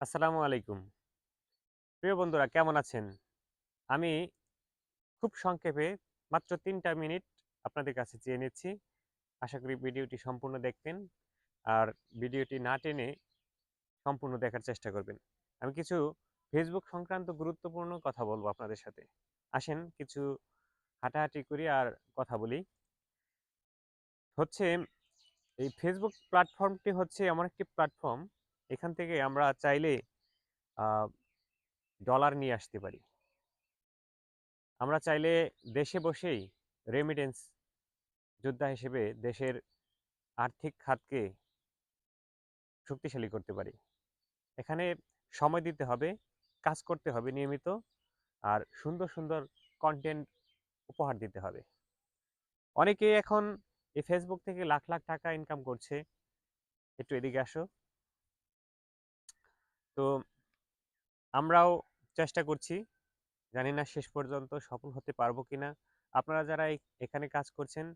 আসসালামু আলাইকুম। প্রিয় বন্ধুরা, কেমন আছেন? আমি খুব সংক্ষেপে মাত্র তিনটা মিনিট আপনাদের কাছে চেয়ে নিচ্ছি। আশা করি ভিডিওটি সম্পূর্ণ দেখবেন। আর ভিডিওটি না টেনে সম্পূর্ণ দেখার চেষ্টা করবেন। আমি কিছু ফেসবুক সংক্রান্ত গুরুত্বপূর্ণ কথা বলব আপনাদের সাথে। আসেন, কিছু হাঁটাহাঁটি করি আর কথা বলি। হচ্ছে, এই ফেসবুক প্ল্যাটফর্মটি হচ্ছে এমন একটি প্ল্যাটফর্ম এখান থেকে আমরা চাইলে ডলার নিয়ে আসতে পারি। আমরা চাইলে দেশে বসেই রেমিটেন্স যোদ্ধা হিসেবে দেশের আর্থিক খাতকে শক্তিশালী করতে পারি। এখানে সময় দিতে হবে, কাজ করতে হবে নিয়মিত, আর সুন্দর সুন্দর কন্টেন্ট উপহার দিতে হবে। অনেকে এখন এই ফেসবুক থেকে লাখ লাখ টাকা ইনকাম করছে। একটু এদিকে আসো। তো আমরাও চেষ্টা করছি। জানি না শেষ পর্যন্ত সফল হতে পারব কিনা। আপনারা যারা এখানে কাজ করছেন,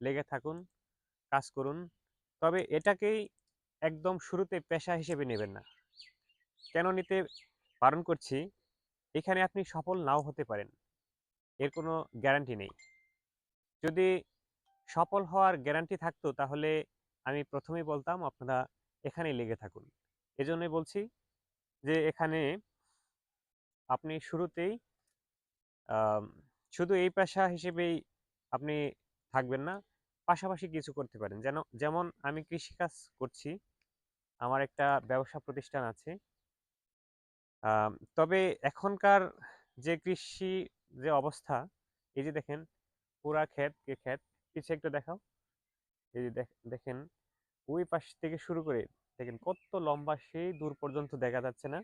লেগে থাকুন, কাজ করুন। তবে এটাকেই একদম শুরুতে পেশা হিসেবে নেবেন না। কেন নিতে বারণ করছি, এখানে আপনি সফল নাও হতে পারেন। এর কোনো গ্যারান্টি নেই। যদি সফল হওয়ার গ্যারান্টি থাকতো, তাহলে আমি প্রথমেই বলতাম, আপনারা এখানেই লেগে থাকুন। এজন্যই বলছি যে এখানে আপনি শুরুতেই শুধু এই পেশা হিসেবেই আপনি থাকবেন না, পাশাপাশি কিছু করতে পারেন। যেন, যেমন আমি কৃষিকাজ করছি, আমার একটা ব্যবসা প্রতিষ্ঠান আছে। তবে এখনকার যে কৃষি যে অবস্থা, এই যে দেখেন, পুরা ক্ষেত কে ক্ষেত পিছিয়ে একটু দেখাও। এই যে দেখেন, ওই পাশ থেকে শুরু করে দেখেন কত লম্বা সেই দূর পর্যন্ত দেখা যাচ্ছে না।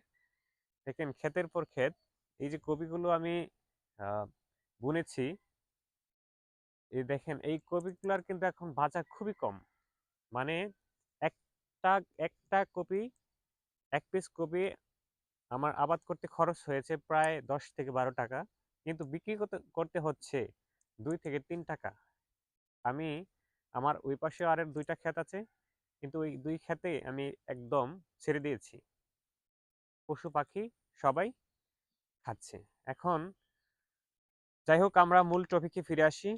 দেখেন ক্ষেতের পর ক্ষেত, এই যে কপিগুলো আমি বুনেছি, এই দেখেন এই কপিগুলার কিন্তু এখন বাজার খুবই কম। মানে একটা একটা কপি, এক পিস কপি আমার আবাদ করতে খরচ হয়েছে প্রায় দশ থেকে বারো টাকা। কিন্তু বিক্রি করতে হচ্ছে দুই থেকে তিন টাকা। আমি, আমার ওই পাশে আরের দুইটা ক্ষেত আছে। কিন্তু ওই দুই খাতে আমি একদম ছেড়ে দিয়েছি। পশু পাখি সবাই খাচ্ছে। এখন যাই হোক, আমরা মূল টপিকে ফিরে আসি।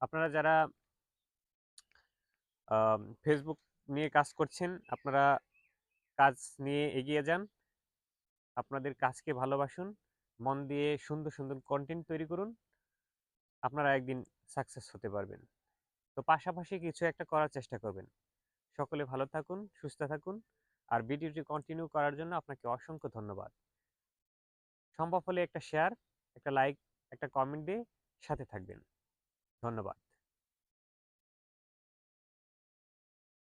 আপনারা যারা ফেসবুক নিয়ে কাজ করছেন, আপনারা কাজ নিয়ে এগিয়ে যান। আপনাদের কাজকে ভালোবাসুন, মন দিয়ে সুন্দর সুন্দর কন্টেন্ট তৈরি করুন। আপনারা একদিন সাকসেস হতে পারবেন। তো পাশাপাশি কিছু একটা করার চেষ্টা করবেন। সকলে ভালো থাকুন, সুস্থ থাকুন। আর ভিডিওটি কন্টিনিউ করার জন্য আপনাকে অসংখ্য ধন্যবাদ। সম্ভব হলে একটা শেয়ার একটা লাইক একটা কমেন্ট দিয়ে সাথে থাকবেন। ধন্যবাদ।